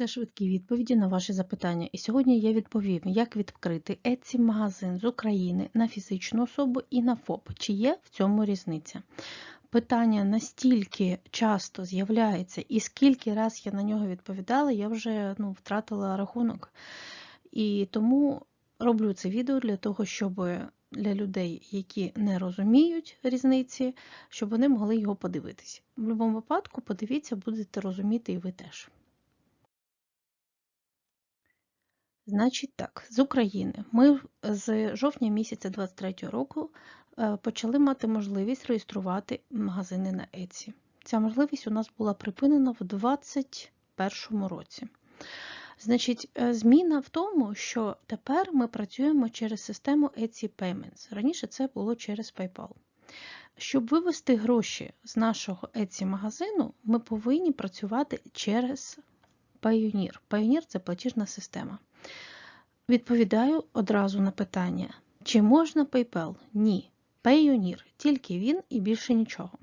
Це швидкі відповіді на ваші запитання. І сьогодні я відповім, як відкрити Etsy магазин з України на фізичну особу і на ФОП. Чи є в цьому різниця? Питання настільки часто з'являється, і скільки раз я на нього відповідала, я вже ну, втратила рахунок. І тому роблю це відео для того, щоб для людей, які не розуміють різниці, щоб вони могли його подивитися. В будь-якому випадку, подивіться, будете розуміти і ви теж. Значить так, з України ми з жовтня місяця 23 року е, почали мати можливість реєструвати магазини на Etsy. Ця можливість у нас була припинена в 2021 році. Значить, е, зміна в тому, що тепер ми працюємо через систему Etsy Payments. Раніше це було через PayPal. Щоб вивести гроші з нашого Etsy магазину, ми повинні працювати через Payoneer. Payoneer – це платіжна система. Відповідаю одразу на питання: чи можна PayPal? Ні. Payoneer, тільки він і більше нічого.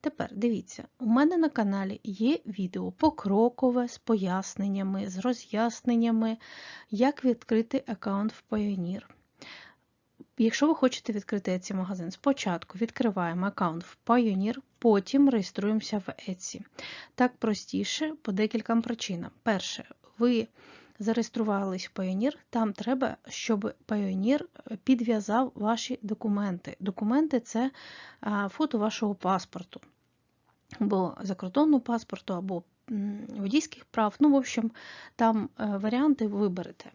Тепер дивіться, у мене на каналі є відео покрокове з поясненнями, з роз'ясненнями, як відкрити аккаунт в Payoneer. Якщо ви хочете відкрити цей магазин, спочатку відкриваємо аккаунт в Payoneer, потім реєструємося в Etsy. Так простіше по декільком причинам. Перше, ви зареєструвались в Payoneer, там треба, щоб Payoneer підв'язав ваші документи. Документи це фото вашого паспорту, або закордонного паспорту, або водійських прав. Ну, в общем, там е, варіанти виберете.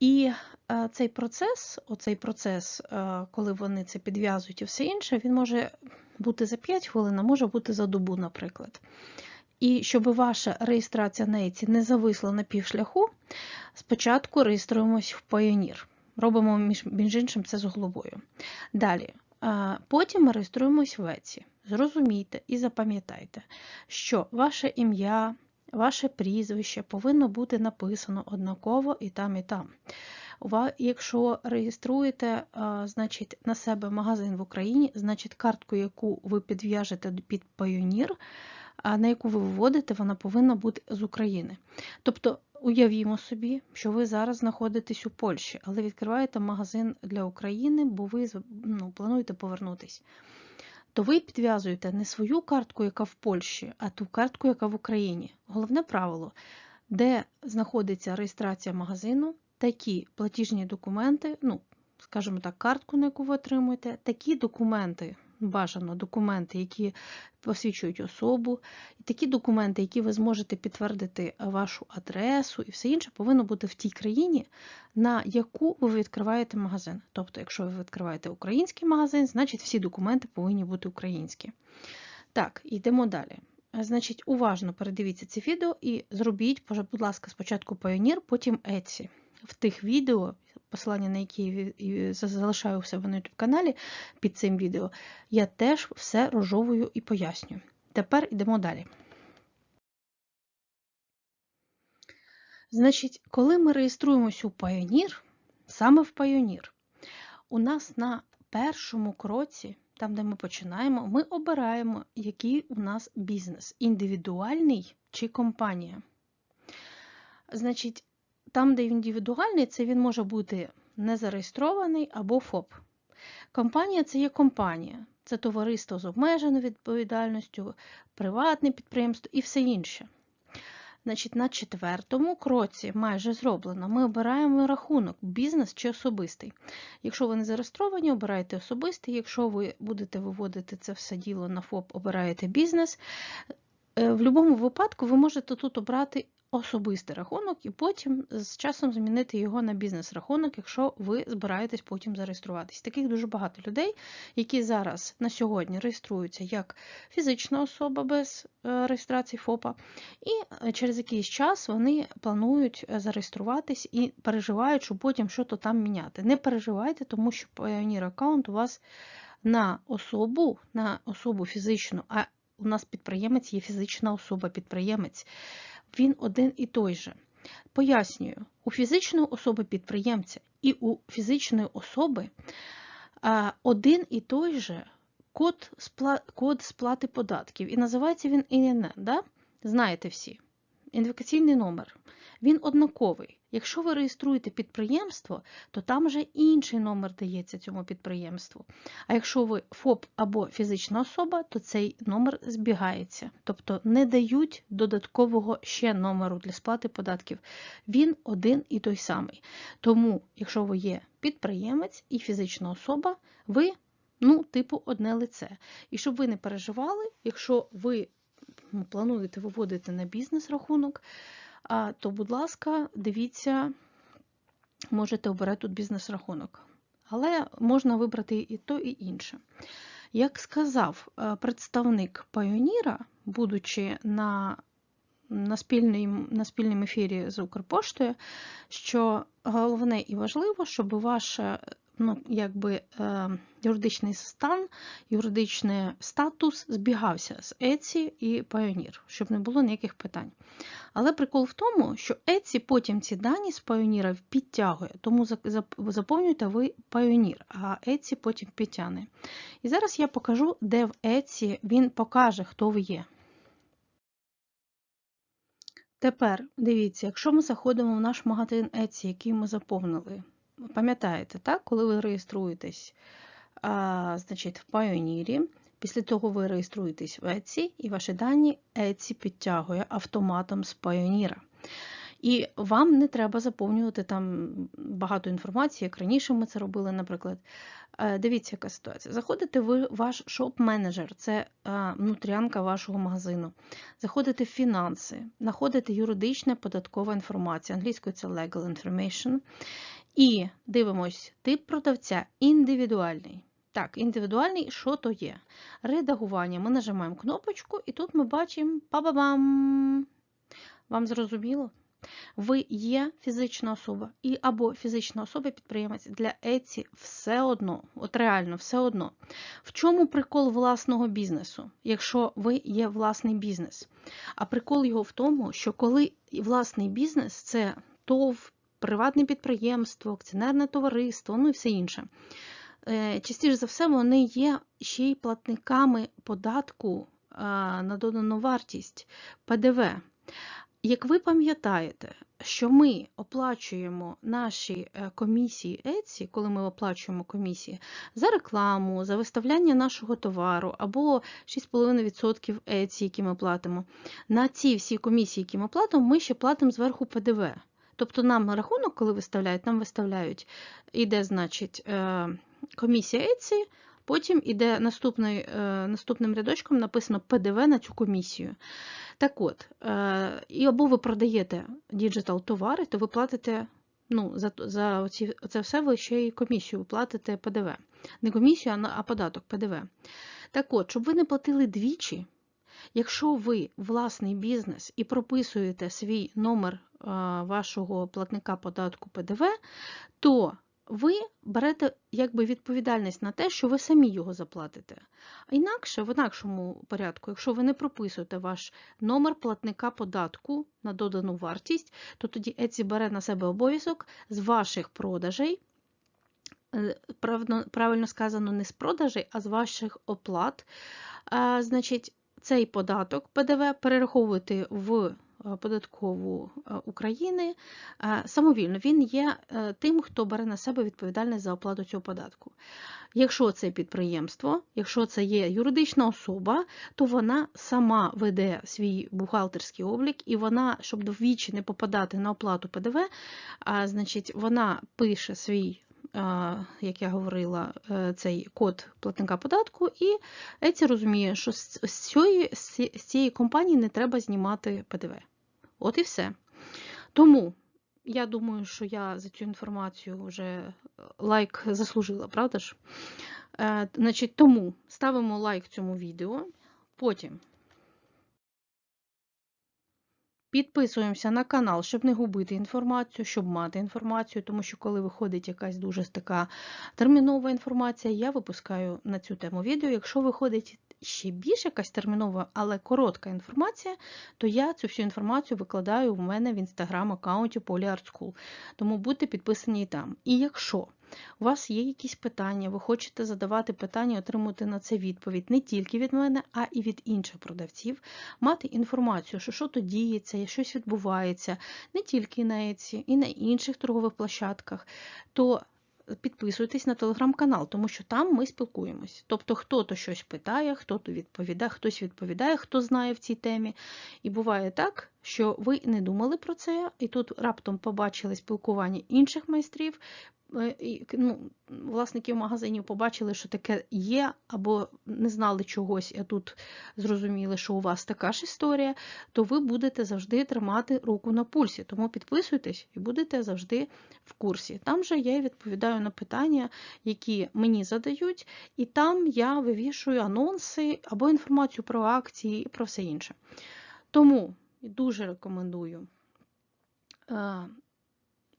І е, цей процес, оцей процес, е, коли вони це підв'язують і все інше, він може бути за 5 хвилин, а може бути за добу, наприклад. І щоб ваша реєстрація на ЕЦІ не зависла на півшляху, спочатку реєструємось в Payoneer. Робимо між, іншим це з головою. Далі, потім ми реєструємось в ЕЦІ. Зрозумійте і запам'ятайте, що ваше ім'я, ваше прізвище повинно бути написано однаково і там, і там. Якщо реєструєте значить, на себе магазин в Україні, значить картку, яку ви підв'яжете під Payoneer, на яку ви виводите, вона повинна бути з України. Тобто, уявімо собі, що ви зараз знаходитесь у Польщі, але відкриваєте магазин для України, бо ви ну, плануєте повернутися. То ви підв'язуєте не свою картку, яка в Польщі, а ту картку, яка в Україні. Головне правило, де знаходиться реєстрація магазину, такі платіжні документи, ну, скажімо так, картку, на яку ви отримуєте, такі документи бажано документи, які посвідчують особу, і такі документи, які ви зможете підтвердити вашу адресу і все інше, повинно бути в тій країні, на яку ви відкриваєте магазин. Тобто, якщо ви відкриваєте український магазин, значить всі документи повинні бути українські. Так, йдемо далі. Значить, уважно передивіться це відео і зробіть, будь ласка, спочатку Payoneer, потім Etsy. В тих відео посилання на які залишаю у себе на YouTube каналі під цим відео, я теж все розжовую і пояснюю. Тепер йдемо далі. Значить, коли ми реєструємося у Payoneer, саме в Payoneer, у нас на першому кроці, там, де ми починаємо, ми обираємо, який у нас бізнес індивідуальний чи компанія. Значить, там, де індивідуальний, це він може бути незареєстрований або ФОП. Компанія це є компанія, це товариство з обмеженою відповідальністю, приватне підприємство і все інше. Значить, На четвертому кроці майже зроблено. Ми обираємо рахунок, бізнес чи особистий. Якщо ви не зареєстровані, обираєте особистий. Якщо ви будете виводити це все діло на ФОП, обираєте бізнес. Е, в будь-якому випадку ви можете тут обрати особистий рахунок і потім з часом змінити його на бізнес-рахунок, якщо ви збираєтесь потім зареєструватись. Таких дуже багато людей, які зараз на сьогодні реєструються як фізична особа без е, реєстрації ФОПа, і е, через якийсь час вони планують зареєструватись і переживають, що потім щось там міняти. Не переживайте, тому що Pioneer аккаунт у вас на особу, на особу фізичну, а у нас підприємець є фізична особа-підприємець він один і той же. Пояснюю, у фізичної особи-підприємця і у фізичної особи один і той же код сплати податків. І називається він ІНН. Да? Знаєте всі. Ідентифікаційний номер. Він однаковий. Якщо ви реєструєте підприємство, то там вже інший номер дається цьому підприємству. А якщо ви ФОП або фізична особа, то цей номер збігається. Тобто не дають додаткового ще номеру для сплати податків. Він один і той самий. Тому, якщо ви є підприємець і фізична особа, ви, ну, типу, одне лице. І щоб ви не переживали, якщо ви плануєте виводити на бізнес-рахунок, то, будь ласка, дивіться, можете обирати тут бізнес-рахунок. Але можна вибрати і то, і інше. Як сказав е, представник Пайоніра, будучи на на, спільній, на спільному ефірі з Укрпоштою, що головне і важливо, щоб ваше ну, якби, е, юридичний стан, юридичний статус збігався з Еці і Pioneer, щоб не було ніяких питань. Але прикол в тому, що Еці потім ці дані з Pioneer підтягує, тому заповнюєте ви Pioneer, а Еці потім підтягне. І зараз я покажу, де в Еці він покаже, хто ви є. Тепер дивіться, якщо ми заходимо в наш магазин Etsy, який ми заповнили, пам'ятаєте, так, коли ви реєструєтесь а, значить, в Pioneer, після того ви реєструєтесь в Etsy, і ваші дані Etsy підтягує автоматом з Pioneer. І вам не треба заповнювати там багато інформації, як раніше ми це робили, наприклад. Е, дивіться, яка ситуація. Заходите в ваш шоп-менеджер, це е, внутрянка вашого магазину. Заходите в фінанси, знаходите юридична податкова інформація, англійською це legal information. І дивимось, тип продавця індивідуальний. Так, індивідуальний, що то є? Редагування. Ми нажимаємо кнопочку, і тут ми бачимо па-ба-бам! Вам зрозуміло? Ви є фізична особа і або фізична особа-підприємець для Еці все одно, от реально, все одно. В чому прикол власного бізнесу, якщо ви є власний бізнес? А прикол його в тому, що коли власний бізнес це ТОВ, приватне підприємство, акціонерне товариство, ну і все інше. Е, частіше за все, вони є ще й платниками податку на додану вартість ПДВ. Як ви пам'ятаєте, що ми оплачуємо наші е, комісії Etsy, коли ми оплачуємо комісії за рекламу, за виставляння нашого товару або 6,5% Etsy, які ми платимо, на ці всі комісії, які ми платимо, ми ще платимо зверху ПДВ. Тобто нам на рахунок, коли виставляють, нам виставляють, іде, значить, е, комісія Etsy, потім іде наступний, е, наступним рядочком написано ПДВ на цю комісію. Так от, е, і або ви продаєте діджитал товари, то ви платите ну, за за оці, це все ви ще й комісію ви платите ПДВ. Не комісію, а податок ПДВ. Так от, щоб ви не платили двічі, якщо ви власний бізнес і прописуєте свій номер е, вашого платника податку ПДВ, то ви берете якби відповідальність на те, що ви самі його заплатите. А інакше, в інакшому порядку, якщо ви не прописуєте ваш номер платника податку на додану вартість, то тоді Etsy бере на себе обов'язок з ваших продажей. Е, правильно сказано, не з продажей, а з ваших оплат. Значить, цей податок ПДВ перераховувати в податкову е, України е, самовільно. Він є тим, хто бере на себе відповідальність за оплату цього податку. Якщо це підприємство, якщо це є юридична особа, то вона сама веде свій бухгалтерський облік, і вона, щоб двічі не попадати на оплату ПДВ, значить, вона пише свій. Як я говорила, цей код платника податку, і Еці розуміє, що з цієї, з цієї компанії не треба знімати ПДВ. От і все. Тому я думаю, що я за цю інформацію вже е, лайк заслужила, правда ж? Е, значить, Тому ставимо лайк цьому відео. Потім підписуємося на канал, щоб не губити інформацію, щоб мати інформацію, тому що, коли виходить якась дуже така термінова інформація, я випускаю на цю тему відео. Якщо виходить ще більш якась термінова, але коротка інформація, то я цю всю інформацію викладаю в мене в інстаграм-аккаунті PolyArtSchool. Тому будьте підписані і там. І якщо у вас є якісь питання, ви хочете задавати питання, отримувати на це відповідь не тільки від мене, а і від інших продавців, мати інформацію, що що то діється, щось відбувається не тільки на Etsy, і на інших торгових площадках, то підписуйтесь на телеграм-канал, тому що там ми спілкуємось. Тобто, хто-то щось питає, хто-то відповідає, хтось відповідає, хто знає в цій темі. І буває так, що ви не думали про це, і тут раптом побачили спілкування інших майстрів. Е, ну, власників магазинів побачили, що таке є, або не знали чогось, а тут зрозуміли, що у вас така ж історія, то ви будете завжди тримати руку на пульсі. Тому підписуйтесь і будете завжди в курсі. Там же я відповідаю на питання, які мені задають, і там я вивішую анонси або інформацію про акції і про все інше. Тому дуже рекомендую.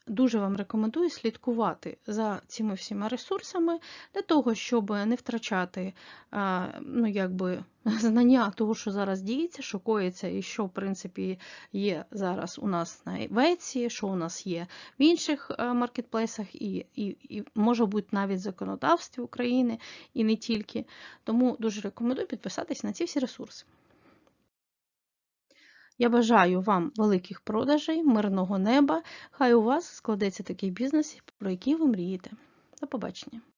Е, Дуже вам рекомендую слідкувати за цими всіма ресурсами для того, щоб не втрачати ну, якби, знання того, що зараз діється, що коїться, і що, в принципі, є зараз у нас на Веці, що у нас є в інших маркетплейсах, і, і, і може бути навіть в законодавстві України, і не тільки. Тому дуже рекомендую підписатись на ці всі ресурси. Я бажаю вам великих продажей, мирного неба. Хай у вас складеться такий бізнес, про який ви мрієте. До побачення!